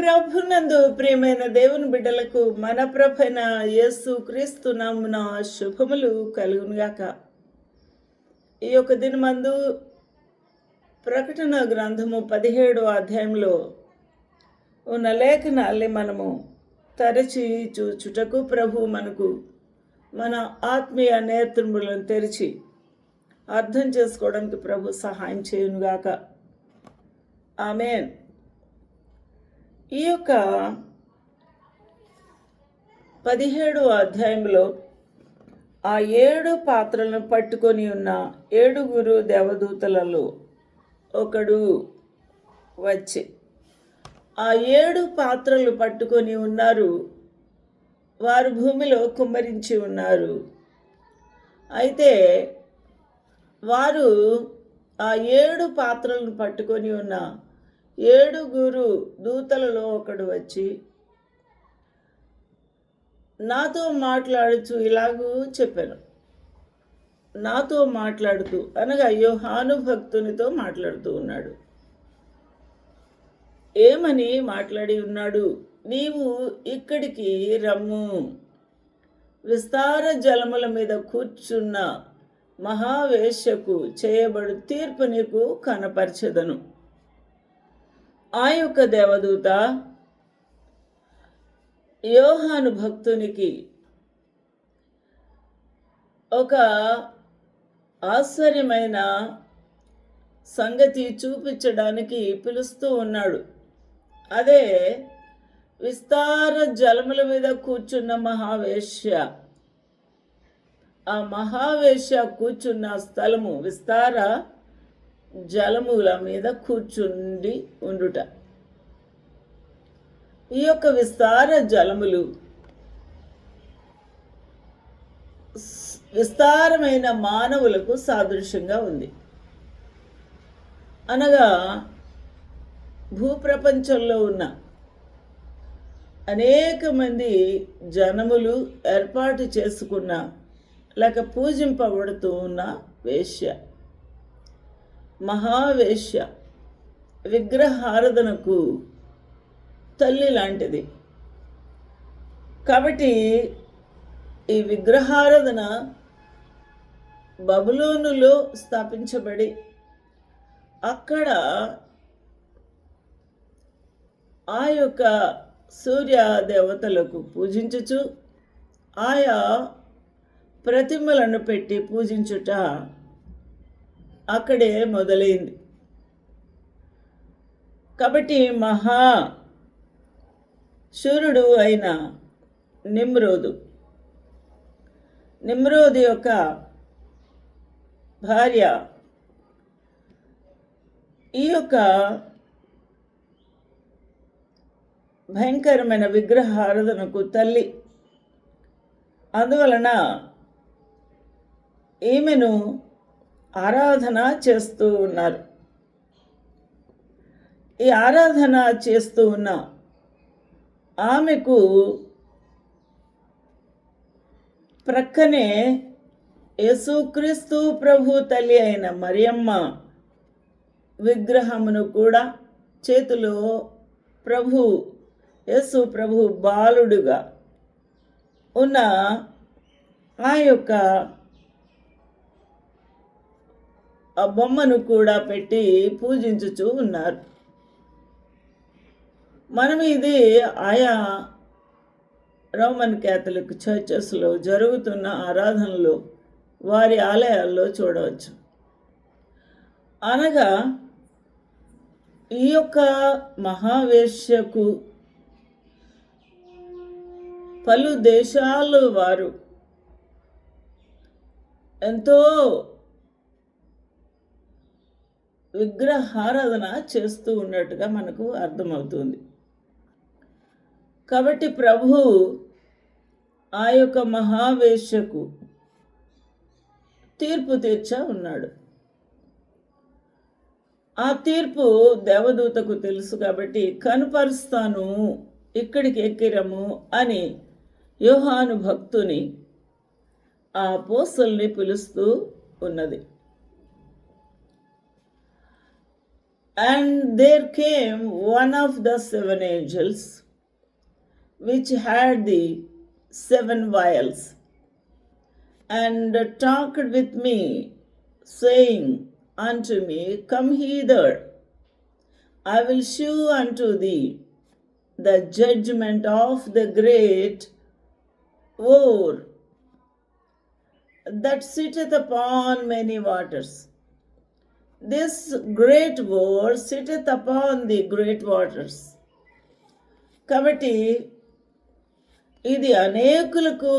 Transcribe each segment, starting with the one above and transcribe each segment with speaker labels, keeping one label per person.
Speaker 1: ప్రభునందు ప్రియమైన దేవుని బిడ్డలకు మన ప్రభైన యేసు క్రీస్తు నామున శుభములు కలుగునుగాక. ఈ యొక్క దినమందు ప్రకటన గ్రంథము పదిహేడు అధ్యాయంలో ఉన్న లేఖనాల్ని మనము తరచి చూచుటకు ప్రభు మనకు మన ఆత్మీయ నేత్రములను తెరిచి అర్థం చేసుకోవడానికి ప్రభు సహాయం చేయునుగాక. ఆమెన్. ఈ యొక్క పదిహేడు అధ్యాయంలో ఆ ఏడు పాత్రలను పట్టుకొని ఉన్న ఏడుగురు దేవదూతలలో ఒకడు వచ్చి ఆ ఏడు పాత్రలు పట్టుకొని ఉన్నారు. వారు భూమిలో కుమ్మరించి ఉన్నారు. అయితే వారు ఆ ఏడు పాత్రలను పట్టుకొని ఉన్న ఏడుగురు దూతలలో ఒకడు వచ్చి నాతో మాట్లాడుచు ఇలాగూ చెప్పాను. నాతో మాట్లాడుతూ అనగా యోహాను భక్తునితో మాట్లాడుతూ ఉన్నాడు. ఏమని మాట్లాడి ఉన్నాడు? నీవు ఇక్కడికి రమ్ము. విస్తార జలముల మీద కూర్చున్న మహావేశ్యకు చేయబడు తీర్పు నీకు కనపరచదను. ఆ యొక్క దేవదూత యోహాను భక్తునికి ఒక ఆశ్చర్యమైన సంగతి చూపించడానికి పిలుస్తూ ఉన్నాడు. అదే విస్తార జలముల మీద కూర్చున్న మహావేశ్య. ఆ మహావేశ్య కూర్చున్న స్థలము విస్తార జలముల మీద కూర్చుండి ఉండుట. ఈ యొక్క విస్తార జలములు విస్తారమైన మానవులకు సాదృశ్యంగా ఉంది. అనగా భూప్రపంచంలో ఉన్న అనేక మంది జనములు ఏర్పాటు చేసుకున్న లేక పూజింపబడుతూ ఉన్న వేశ్య మహావేశ్య విగ్రహారాధనకు తల్లి లాంటిది. కాబట్టి ఈ విగ్రహారాధన బబులోనులో స్థాపించబడి అక్కడ ఆ యొక్క సూర్య దేవతలకు పూజించుచు ఆయా ప్రతిమలను పెట్టి పూజించుట అక్కడే మొదలైంది. కాబట్టి మహా శూరుడు అయిన నిమ్రోదు. నిమ్రోదు యొక్క భార్య. ఈ యొక్క భయంకరమైన విగ్రహారాధనకు తల్లి. అందువలన ఈమెను ఆరాధన చేస్తూ ఉన్నారు. ఈ ఆరాధన చేస్తూ ఉన్న ఆమెకు ప్రక్కనే యేసుక్రీస్తు ప్రభు తల్లి అయిన మరియమ్మ విగ్రహమును కూడా చేతిలో ప్రభు యేసు ప్రభు బాలుడుగా ఉన్న ఆ యొక్క ఆ బొమ్మను కూడా పెట్టి పూజించుచూ ఉన్నారు. మనం ఇది ఆయా రోమన్ క్యాథలిక్ చర్చెస్లో జరుగుతున్న ఆరాధనలు వారి ఆలయాల్లో చూడవచ్చు. అనగా ఈ యొక్క మహావేశ్యకు పలు దేశాలు వారు ఎంతో విగ్రహారాధన చేస్తూ ఉన్నట్టుగా మనకు అర్థమవుతుంది. కాబట్టి ప్రభు ఆ యొక్క మహావేశ్యకు తీర్పు తీర్చా ఉన్నాడు. ఆ తీర్పు దేవదూతకు తెలుసు కాబట్టి కనుపరుస్తాను ఇక్కడికి ఎక్కిరము అని యోహాను భక్తుని ఆ పోసల్ని పిలుస్తూ ఉన్నది. And there came one of the seven angels, which had the seven vials, and talked with me, saying unto me, Come hither, I will shew unto thee the judgment of the great war that sitteth upon many waters. This great war sitteth upon the great waters కాబట్టి ఇది అనేకులకు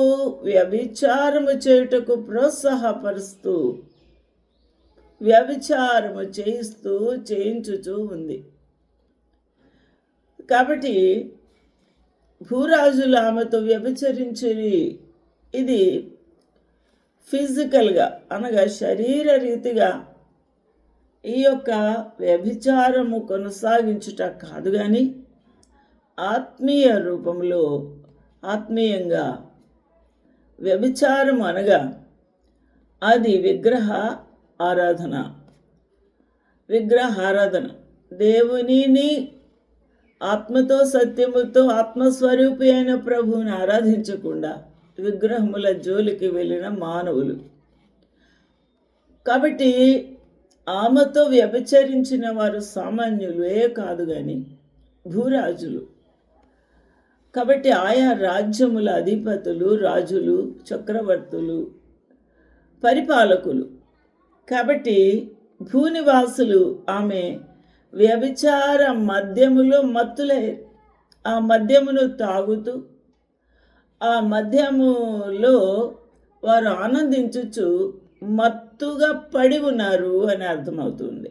Speaker 1: వ్యభిచారము చేయుటకు ప్రోత్సాహపరుస్తూ వ్యభిచారము చేయిస్తూ చేయించుచూ ఉంది. కాబట్టి భూరాజులు ఆమెతో వ్యభిచరించి ఇది ఫిజికల్గా అనగా శరీర రీతిగా ఈ యొక్క వ్యభిచారము కొనసాగించుట కాదు కానీ ఆత్మీయ రూపంలో ఆత్మీయంగా వ్యభిచారం అనగా అది విగ్రహ ఆరాధన. విగ్రహ ఆరాధన దేవునిని ఆత్మతో సత్యముతో ఆత్మస్వరూపి అయిన ప్రభువుని ఆరాధించకుండా విగ్రహముల జోలికి వెళ్ళిన మానవులు. కాబట్టి ఆమెతో వ్యభిచరించిన వారు సామాన్యులే కాదు కానీ భూరాజులు. కాబట్టి ఆయా రాజ్యముల అధిపతులు రాజులు చక్రవర్తులు పరిపాలకులు. కాబట్టి భూనివాసులు ఆమె వ్యభిచార మద్యములో మత్తులే ఆ మద్యమును తాగుతూ ఆ మద్యములో వారు ఆనందించుచు మత్తుగా పడి ఉన్నారు అని అర్థమవుతుంది.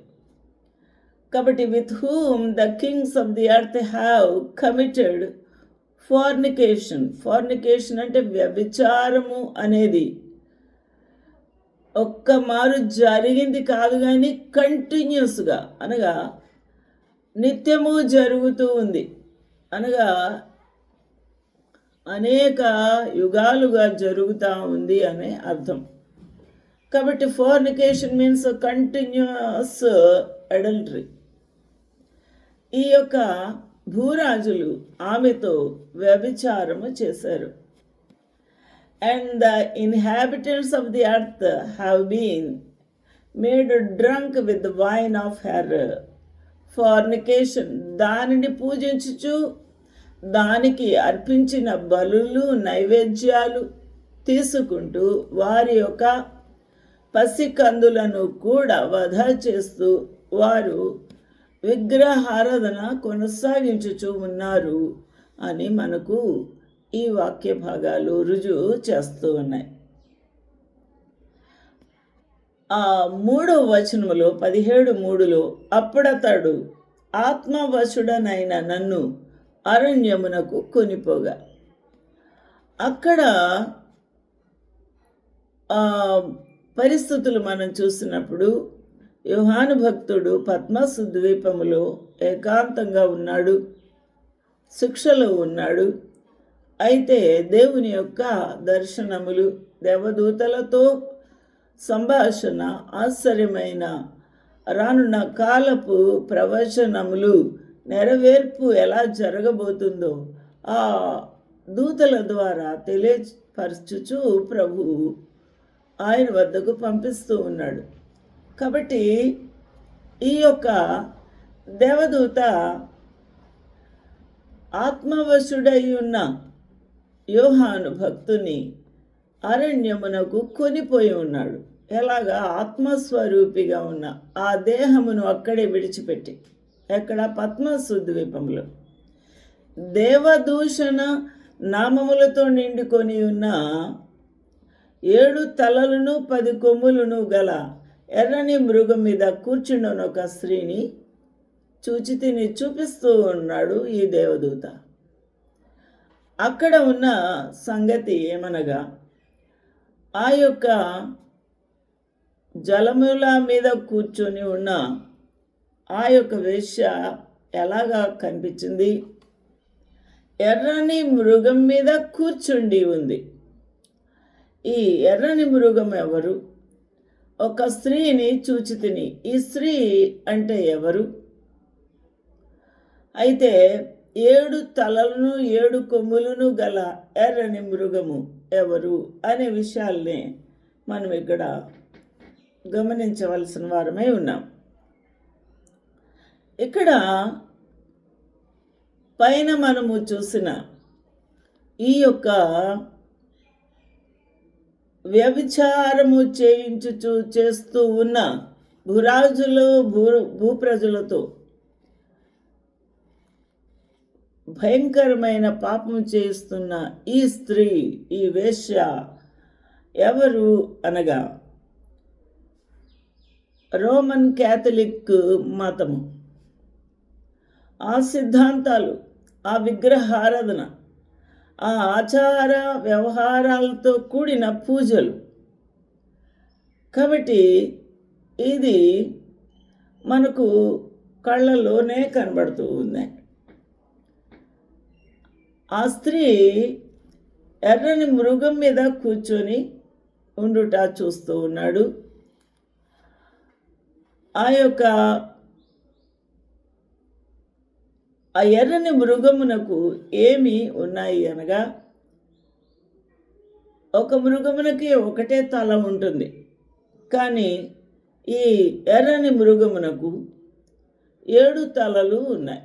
Speaker 1: కాబట్టి with whom the kings of the earth have committed fornication fornication అంటే వ్యభిచారము అనేది. ఒక్క మారు జరిగింది కాదు కానీ కంటిన్యూస్గా అనగా నిత్యము జరుగుతూ ఉంది. అనగా అనేక యుగాలుగా జరుగుతూ ఉంది అనే అర్థం. కాబట్టి ఫోర్నికేషన్ మీన్స్ కంటిన్యూస్ అడల్టరీ ఈ యొక్క భూరాజులు ఆమెతో వ్యభిచారము చేశారు. And the inhabitants of the earth have been made drunk with wine of her fornication దానిని పూజించుచు దానికి అర్పించిన బలులు నైవేద్యాలు తీసుకుంటూ వారి యొక్క పసికందులను కూడా వధ చేస్తూ వారు విగ్రహారాధన కొనసాగించుచూ ఉన్నారు అని మనకు ఈ వాక్య భాగాలు రుజువు చేస్తూ ఉన్నాయి. ఆ మూడవ వచనములో పదిహేడు మూడులో అప్పుడతడు ఆత్మవశుడనైన నన్ను అరణ్యమునకు కొనిపోగా. అక్కడ పరిస్థితులు మనం చూసినప్పుడు యోహాను భక్తుడు పద్మసు ద్వీపములో ఏకాంతంగా ఉన్నాడు శిక్షలో ఉన్నాడు. అయితే దేవుని యొక్క దర్శనములు దేవదూతలతో సంభాషణ ఆశ్చర్యమైన రానున్న కాలపు ప్రవచనములు నెరవేర్పు ఎలా జరగబోతుందో ఆ దూతల ద్వారా తెలియపరచుచు ప్రభువు ఆయన వద్దకు పంపిస్తూ ఉన్నాడు. కాబట్టి ఈ యొక్క దేవదూత ఆత్మవశుడై ఉన్న యోహాను భక్తుని అరణ్యమునకు కొనిపోయి ఉన్నాడు. ఎలాగా? ఆత్మస్వరూపిగా ఉన్న ఆ దేహమును అక్కడే విడిచిపెట్టి. ఎక్కడ? పద్మసు ద్వీపంలో. దేవదూషణ నామములతో నిండుకొని ఉన్న ఏడు తలలను పది కొమ్ములను గల ఎర్రని మృగం మీద కూర్చుండను ఒక స్త్రీని చూచి తిని చూపిస్తూ ఉన్నాడు ఈ దేవదూత. అక్కడ ఉన్న సంగతి ఏమనగా ఆ యొక్క జలముల మీద కూర్చొని ఉన్న ఆ యొక్క వేశ్య ఎలాగా కనిపించింది? ఎర్రని మృగం మీద కూర్చుండి ఉంది. ఈ ఎర్రని మృగం ఎవరు ఒక స్త్రీని చూచి తిని ఈ స్త్రీ అంటే ఎవరు? అయితే ఏడు తలలను ఏడు కొమ్ములను గల ఎర్రని మృగము ఎవరు అనే విషయాల్ని మనం ఇక్కడ గమనించవలసిన వారమై ఉన్నాం. ఇక్కడ పైన మనము చూసిన ఈ యొక్క వ్యభిచారము చేయించుచు చేస్తూ ఉన్న భూరాజులు భూ భూప్రజలతో భయంకరమైన పాపం చేస్తున్న ఈ స్త్రీ ఈ వేశ్య ఎవరు అనగా రోమన్ క్యాథలిక్ మతము. ఆ సిద్ధాంతాలు ఆ విగ్రహారాధన ఆ ఆచార వ్యవహారాలతో కూడిన పూజలు. కాబట్టి ఇది మనకు కళ్ళలోనే కనబడుతూ ఉంది. ఆ స్త్రీ ఎర్రని మృగం మీద కూర్చొని ఉండుట చూస్తూ ఉన్నాడు. ఆ యొక్క ఆ ఎర్రని మృగమునకు ఏమి ఉన్నాయి అనగా ఒక మృగమునకి ఒకటే తల ఉంటుంది. కానీ ఈ ఎర్రని మృగమునకు ఏడు తలలు ఉన్నాయి.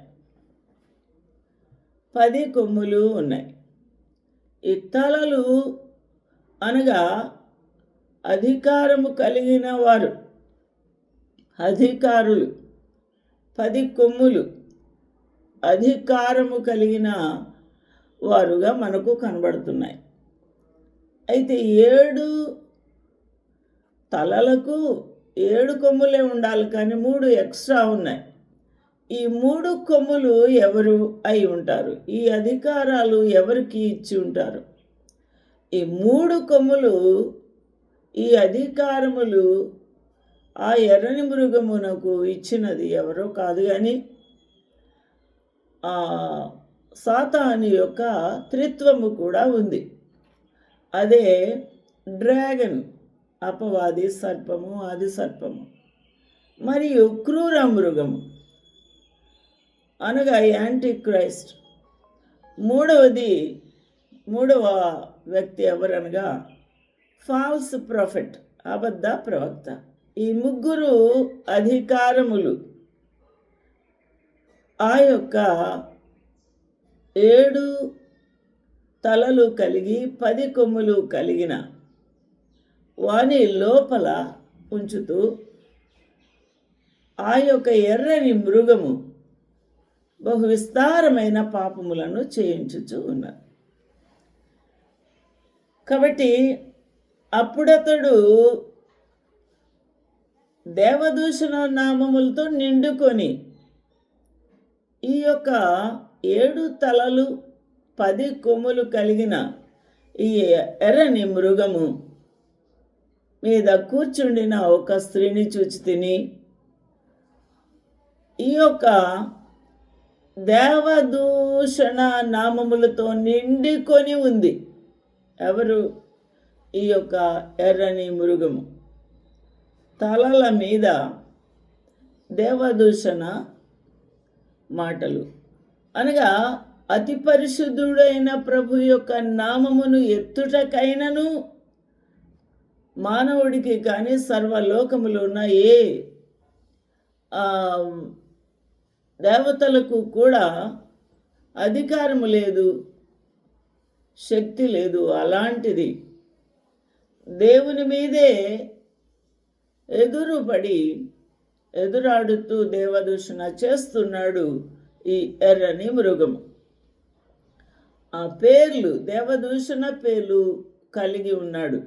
Speaker 1: పది కొమ్ములు ఉన్నాయి. ఈ తలలు అనగా అధికారము కలిగిన వారు. అధికారులు. పది కొమ్ములు. అధికారము కలిగిన వారుగా మనకు కనబడుతున్నాయి. అయితే ఏడు తలలకు ఏడు కొమ్ములే ఉండాలి కానీ మూడు ఎక్స్ట్రా ఉన్నాయి. ఈ మూడు కొమ్ములు ఎవరు అయి ఉంటారు? ఈ అధికారాలు ఎవరికి ఇచ్చి ఉంటారు? ఈ మూడు కొమ్ములు ఈ అధికారములు ఆ ఎర్రని మృగమునకు ఇచ్చినది ఎవరో కాదు కానీ సాతాని యొక్క త్రిత్వము కూడా ఉంది. అదే డ్రాగన్ అపవాది సర్పము ఆది సర్పము మరియు క్రూర మృగము. అనగా యాంటీ క్రైస్ట్ మూడవది మూడవ వ్యక్తి ఎవరనగా ఫాల్స్ ప్రాఫిట్ అబద్ధ ప్రవక్త. ఈ ముగ్గురు అధికారములు ఆ యొక్క ఏడు తలలు కలిగి పది కొమ్ములు కలిగిన వాని లోపల ఉంచుతూ ఆ యొక్క ఎర్రని మృగము బహు విస్తారమైన పాపములను చేయించుచు ఉన్నారు కాబట్టి అప్పుడతడు దేవదూషణ నామములతో నిండుకొని ఈ యొక్క ఏడు తలలు పది కొమ్ములు కలిగిన ఈ ఎర్రని మృగము మీద కూర్చుండిన ఒక స్త్రీని చూచి తిని ఈ యొక్క దేవదూషణ నామములతో నిండికొని ఉంది. ఎవరు? ఈ యొక్క ఎర్రని మృగము. తలల మీద దేవదూషణ మాటలు. అనగా అతి పరిశుద్ధుడైన ప్రభు యొక్క నామమును ఎత్తుటకైనను మానవుడికి కానీ సర్వలోకములు ఉన్న ఏ దేవతలకు కూడా అధికారము లేదు శక్తి లేదు అలాంటిది. దేవుని మీదే ఎదురుపడి ఎదురాడుతూ దేవదూషణ చేస్తున్నాడు ఈ ఎర్రని మృగము. ఆ పేర్లు దేవదూషణ పేర్లు కలిగి ఉన్నాడు.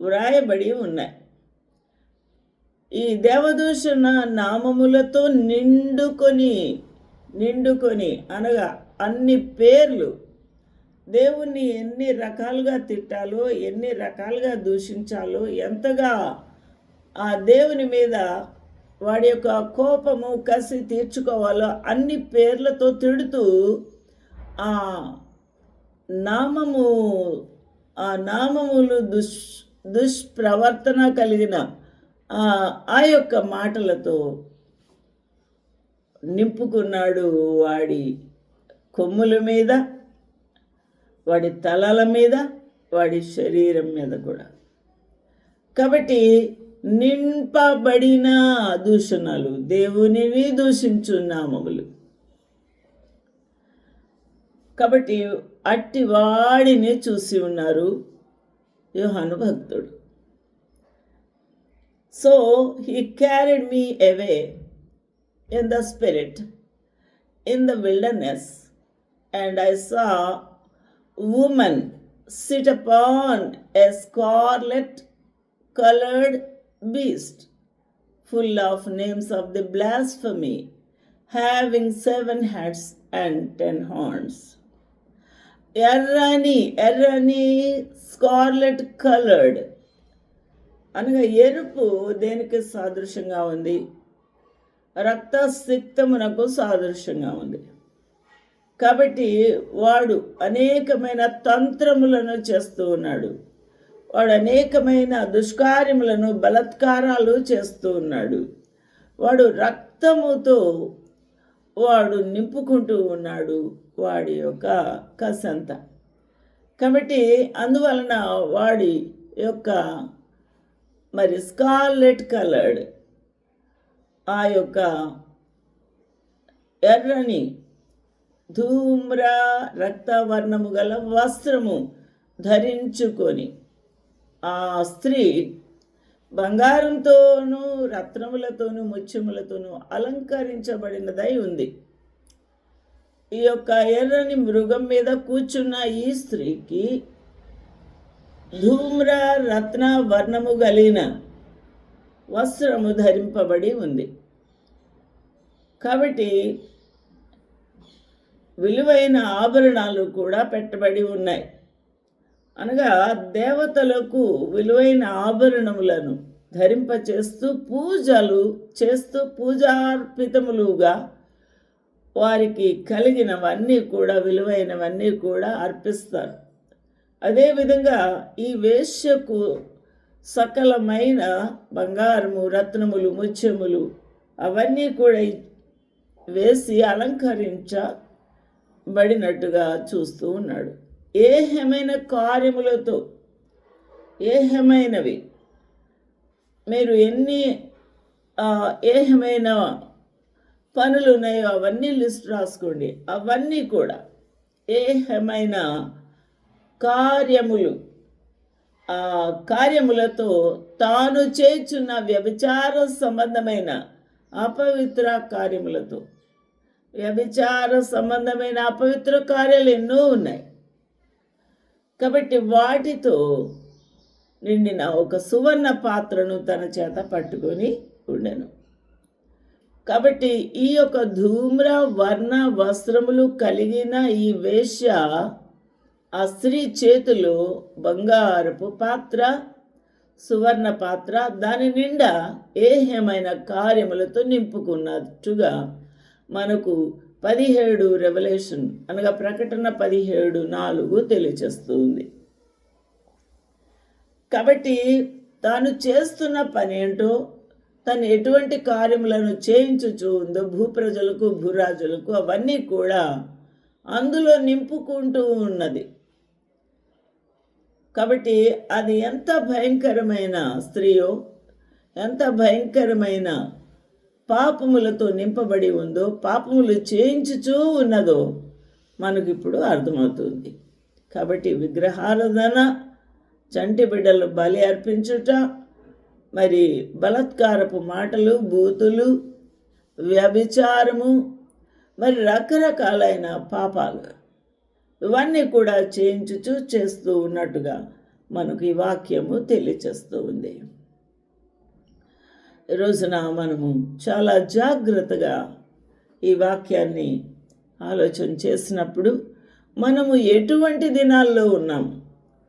Speaker 1: వ్రాయబడి ఉన్నాయి. ఈ దేవదూషణ నామములతో నిండుకొని నిండుకొని అనగా అన్ని పేర్లు. దేవుణ్ణి ఎన్ని రకాలుగా తిట్టాలో ఎన్ని రకాలుగా దూషించాలో ఎంతగా ఆ దేవుని మీద వాడి యొక్క కోపము కసి తీర్చుకోవాలో అన్ని పేర్లతో తిడుతూ ఆ నామము ఆ నామములు దుష్ దుష్ప్రవర్తన కలిగిన ఆ యొక్క మాటలతో నింపుకున్నాడు వాడి కొమ్ముల మీద వాడి తలల మీద వాడి శరీరం మీద కూడా. కాబట్టి నింపబడిన దూషణలు. దేవునివి దూషించు నామములు. కాబట్టి అట్టి వాడిని చూసి ఉన్నారు యోహాను భక్తుడు. So he carried me away in the spirit in the wilderness and I saw woman sit upon a scarlet coloured beast full of names of the blasphemy having seven heads and ten horns. ఎర్రని ఎర్రని scarlet coloured అనగా ఎరుపు దేనికి సాదృశ్యంగా ఉంది? రక్తసిక్తమునకు సాదృశ్యంగా ఉంది. కాబట్టి వాడు అనేకమైన తంత్రములను చేస్తూ ఉన్నాడు. వాడు అనేకమైన దుష్కార్యములను బలత్కారాలు చేస్తూ ఉన్నాడు. వాడు రక్తముతో వాడు నింపుకుంటూ ఉన్నాడు వాడి యొక్క కసంత. కాబట్టి అందువలన వాడి యొక్క మరి స్కార్లెట్ కలర్డ్ ఆ యొక్క ఎర్రని ధూమ్ర రక్తవర్ణము గల వస్త్రము ధరించుకొని ఆ స్త్రీ బంగారంతోనూ రత్నములతోనూ ముత్యములతోనూ అలంకరించబడినదై ఉంది. ఈ యొక్క ఎర్రని మృగం మీద కూర్చున్న ఈ స్త్రీకి ధూమ్ర రత్న వర్ణము కలిగిన వస్త్రము ధరింపబడి ఉంది. కాబట్టి విలువైన ఆభరణాలు కూడా పెట్టబడి ఉన్నాయి. అనగా దేవతలకు విలువైన ఆభరణములను ధరింపచేస్తూ పూజలు చేస్తూ పూజార్పితములుగా వారికి కలిగినవన్నీ కూడా విలువైనవన్నీ కూడా అర్పిస్తారు. అదేవిధంగా ఈ వేశ్యకు సకలమైన బంగారము రత్నములు ముత్యములు అవన్నీ కూడా వేసి అలంకరించబడినట్టుగా చూస్తూ ఉన్నాడు. ఏహమైన కార్యములతో ఏహమైనవి. మీరు ఎన్ని ఏహమైన పనులు ఉన్నాయో అవన్నీ లిస్ట్ రాసుకోండి. అవన్నీ కూడా ఏహమైన కార్యములు ఆ కార్యములతో తాను చేర్చున్న వ్యభిచార సంబంధమైన అపవిత్ర కార్యములతో. వ్యభిచార సంబంధమైన అపవిత్ర కార్యాలు ఎన్నో ఉన్నాయి. కాబట్టి వాటితో నిండిన ఒక సువర్ణ పాత్రను తన చేత పట్టుకొని ఉండెను. కాబట్టి ఈ యొక్క ధూమ్ర వర్ణ వస్త్రములు కలిగిన ఈ వేష్య ఆ స్త్రీ చేతులు బంగారపు పాత్ర సువర్ణ పాత్ర దాని నిండా ఏహ్యమైన కార్యములతో నింపుకున్నట్టుగా మనకు పదిహేడు రెవల్యూషన్ అనగా ప్రకటన పదిహేడు నాలుగు తెలియచేస్తుంది. కాబట్టి తాను చేస్తున్న పని ఏంటో తను ఎటువంటి కార్యములను చేయించుచూ ఉందో భూప్రజలకు భూరాజులకు అవన్నీ కూడా అందులో నింపుకుంటూ ఉన్నది. కాబట్టి అది ఎంత భయంకరమైన స్త్రీయో ఎంత భయంకరమైన పాపములతో నింపబడి ఉందో పాపములు చేయించుచూ ఉన్నదో మనకిప్పుడు అర్థమవుతుంది. కాబట్టి విగ్రహారాధన చంటి బిడ్డలు బలి అర్పించుట మరి బలత్కారపు మాటలు బూతులు వ్యభిచారము మరి రకరకాలైన పాపాలు ఇవన్నీ కూడా చేయించుచూ చేస్తూ ఉన్నట్టుగా మనకు ఈ వాక్యము తెలియచేస్తూ ఉంది. రోజున మనము చాలా జాగ్రత్తగా ఈ వాక్యాన్ని ఆలోచన చేసినప్పుడు మనము ఎటువంటి దినాల్లో ఉన్నాము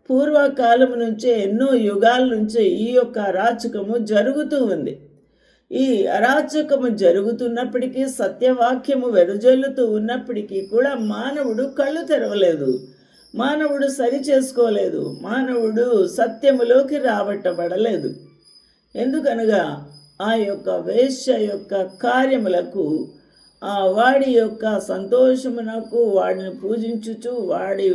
Speaker 1: పూర్వకాలం నుంచే ఎన్నో యుగాల నుంచే ఈ యొక్క అరాచకము జరుగుతూ ఉంది. ఈ అరాచకము జరుగుతున్నప్పటికీ సత్యవాక్యము వెదజల్లుతూ ఉన్నప్పటికీ కూడా మానవుడు కళ్ళు తెరవలేదు. మానవుడు సరి చేసుకోలేదు. మానవుడు సత్యములోకి రాబట్టబడలేదు. ఎందుకనగా ఆ యొక్క వేశ్య యొక్క కార్యములకు ఆ వాడి యొక్క సంతోషమునకు వాడిని పూజించుచు వాడి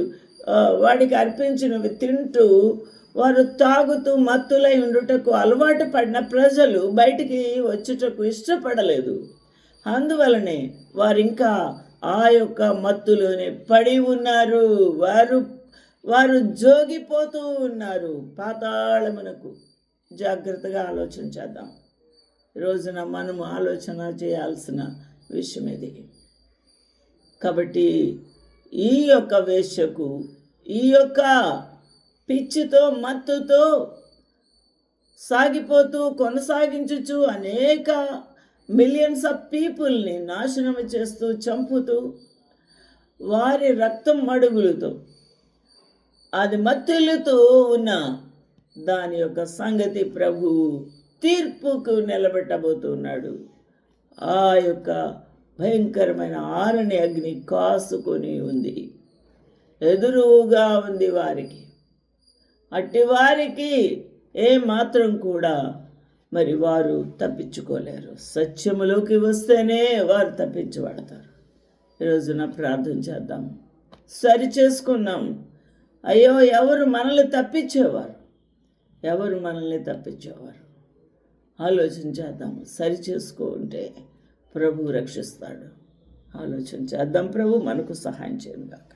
Speaker 1: వాడికి అర్పించినవి తింటూ వారు తాగుతూ మత్తులై ఉండుటకు అలవాటు పడిన ప్రజలు బయటికి వచ్చుటకు ఇష్టపడలేదు. అందువలనే వారు ఇంకా ఆ యొక్క మత్తులోనే పడి ఉన్నారు. వారు వారు జోగిపోతూ ఉన్నారు. పాతాళమునకు. జాగ్రత్తగా ఆలోచన చేద్దాం. రోజున మనము ఆలోచన చేయాల్సిన విషయం ఇది. కాబట్టి ఈ యొక్క వేశ్యకు ఈ యొక్క పిచ్చితో మత్తుతో సాగిపోతూ కొనసాగించుచు అనేక మిలియన్స్ ఆఫ్ పీపుల్ని నాశనం చేస్తూ చంపుతూ వారి రక్తం మడుగులతో అది మత్తులుతూ ఉన్న దాని యొక్క సంగతి ప్రభువు తీర్పుకు నిలబెట్టబోతున్నాడు. ఆ యొక్క భయంకరమైన ఆరని అగ్ని కాసుకొని ఉంది. ఎదురుగా ఉంది వారికి. అట్టి వారికి ఏ మాత్రం కూడా మరి వారు తప్పించుకోలేరు. సత్యములోకి వస్తేనే వారు తప్పించబడతారు. ఈరోజున ప్రార్థన చేద్దాం. సరి చేసుకున్నాం. అయ్యో ఎవరు మనల్ని తప్పించేవారు? ఎవరు మనల్ని తప్పించేవారు? ఆలోచన చేద్దాము సరి చేసుకుంటే ప్రభు రక్షిస్తాడు. ఆలోచన చేద్దాం ప్రభు మనకు సహాయం చేయను కాక